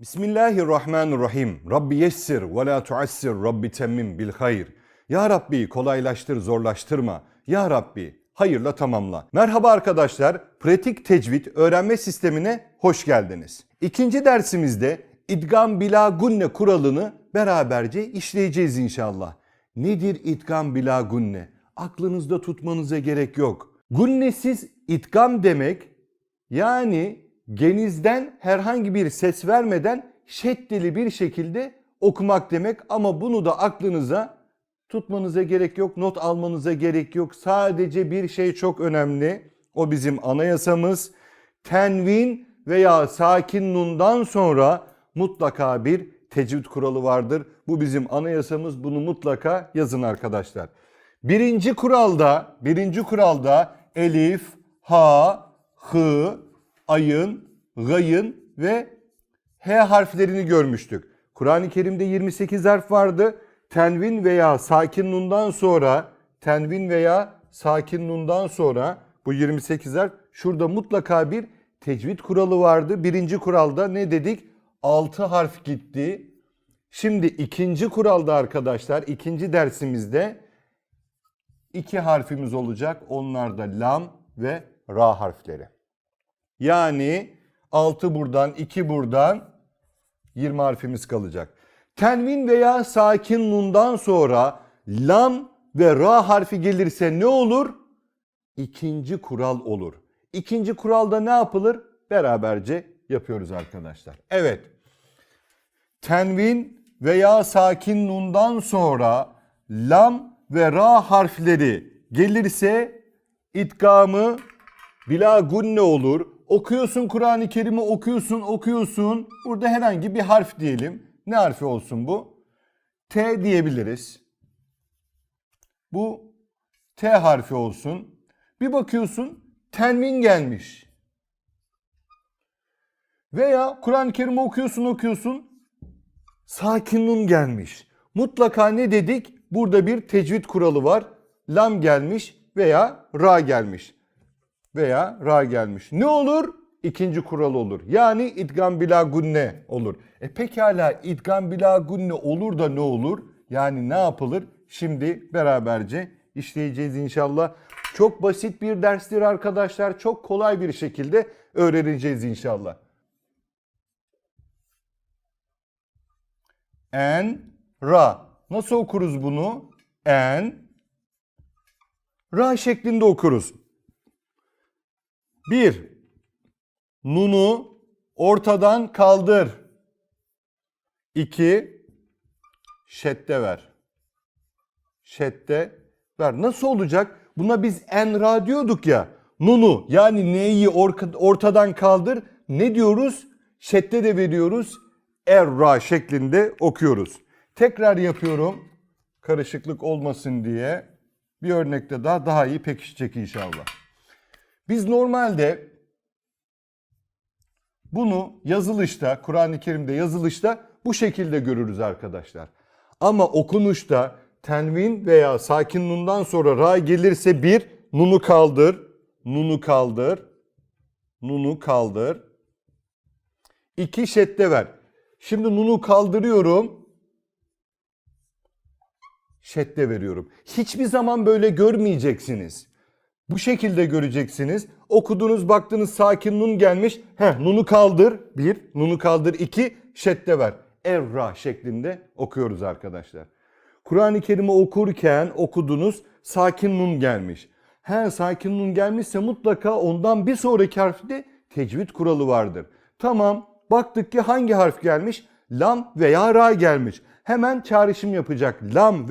Bismillahirrahmanirrahim. Rabbi yessir ve la tuassir Rabbi temmim bil hayr. Ya Rabbi kolaylaştır zorlaştırma. Ya Rabbi hayırla tamamla. Merhaba arkadaşlar. Pratik tecvid öğrenme sistemine hoş geldiniz. İkinci dersimizde idgam bila gunne kuralını beraberce işleyeceğiz inşallah. Nedir idgam bila gunne? Aklınızda tutmanıza gerek yok. Gunnesiz idgam demek yani genizden herhangi bir ses vermeden şeddeli bir şekilde okumak demek ama bunu da aklınıza tutmanıza gerek yok, not almanıza gerek yok. Sadece bir şey çok önemli. O bizim anayasamız. Tenvin veya sakin nundan sonra mutlaka bir tecvid kuralı vardır. Bu bizim anayasamız. Bunu mutlaka yazın arkadaşlar. Birinci kuralda, birinci kuralda elif, ha, hı, ayın, gayın ve H harflerini görmüştük. Kur'an-ı Kerim'de 28 harf vardı. Tenvin veya sakin nundan sonra, tenvin veya sakin nundan sonra bu 28 harf şurada mutlaka bir tecvid kuralı vardı. Birinci kuralda ne dedik? 6 harf gitti. Şimdi ikinci kuralda arkadaşlar, ikinci dersimizde iki harfimiz olacak. Onlar da lam ve ra harfleri. Yani 6 buradan, 2 buradan 20 harfimiz kalacak. Tenvin veya sakin nundan sonra lam ve ra harfi gelirse ne olur? İkinci kural olur. İkinci kuralda ne yapılır? Beraberce yapıyoruz arkadaşlar. Evet. Tenvin veya sakin nundan sonra lam ve ra harfleri gelirse itgamı bila gunne olur. Okuyorsun Kur'an-ı Kerim'i okuyorsun okuyorsun. Burada herhangi bir harf diyelim. Ne harfi olsun bu? T diyebiliriz. Bu T harfi olsun. Bir bakıyorsun tenvin gelmiş. Veya Kur'an-ı Kerim'i okuyorsun okuyorsun. Sakin nun gelmiş. Mutlaka ne dedik? Burada bir tecvid kuralı var. Lam gelmiş veya ra gelmiş veya ra gelmiş. Ne olur? İkinci kural olur. Yani idgam bila gunne olur. E pekala idgam bila gunne olur da ne olur? Yani ne yapılır? Şimdi beraberce işleyeceğiz inşallah. Çok basit bir derstir arkadaşlar. Çok kolay bir şekilde öğreneceğiz inşallah. En, ra. Nasıl okuruz bunu? En, ra şeklinde okuruz. Bir, nunu ortadan kaldır. İki, şedde ver. Şedde ver. Nasıl olacak? Buna biz enra diyorduk ya. Nunu yani neyi ortadan kaldır. Ne diyoruz? Şedde de veriyoruz. Erra şeklinde okuyoruz. Tekrar yapıyorum. Karışıklık olmasın diye. Bir örnekte daha daha iyi pekişecek inşallah. Biz normalde bunu yazılışta, Kur'an-ı Kerim'de yazılışta bu şekilde görürüz arkadaşlar. Ama okunuşta tenvin veya sakin nundan sonra ra gelirse bir nunu kaldır, nunu kaldır, nunu kaldır. İki şedde ver. Şimdi nunu kaldırıyorum. Şedde veriyorum. Hiçbir zaman böyle görmeyeceksiniz. Bu şekilde göreceksiniz. Okudunuz baktınız sakin nun gelmiş. Heh nunu kaldır. Bir. Nunu kaldır. iki. Şedde ver. Erra şeklinde okuyoruz arkadaşlar. Kur'an-ı Kerim'i okurken okudunuz sakin nun gelmiş. He sakin nun gelmişse mutlaka ondan bir sonraki harfte tecvid kuralı vardır. Tamam baktık ki hangi harf gelmiş? Lam veya ra gelmiş. Hemen çağrışım yapacak. Lam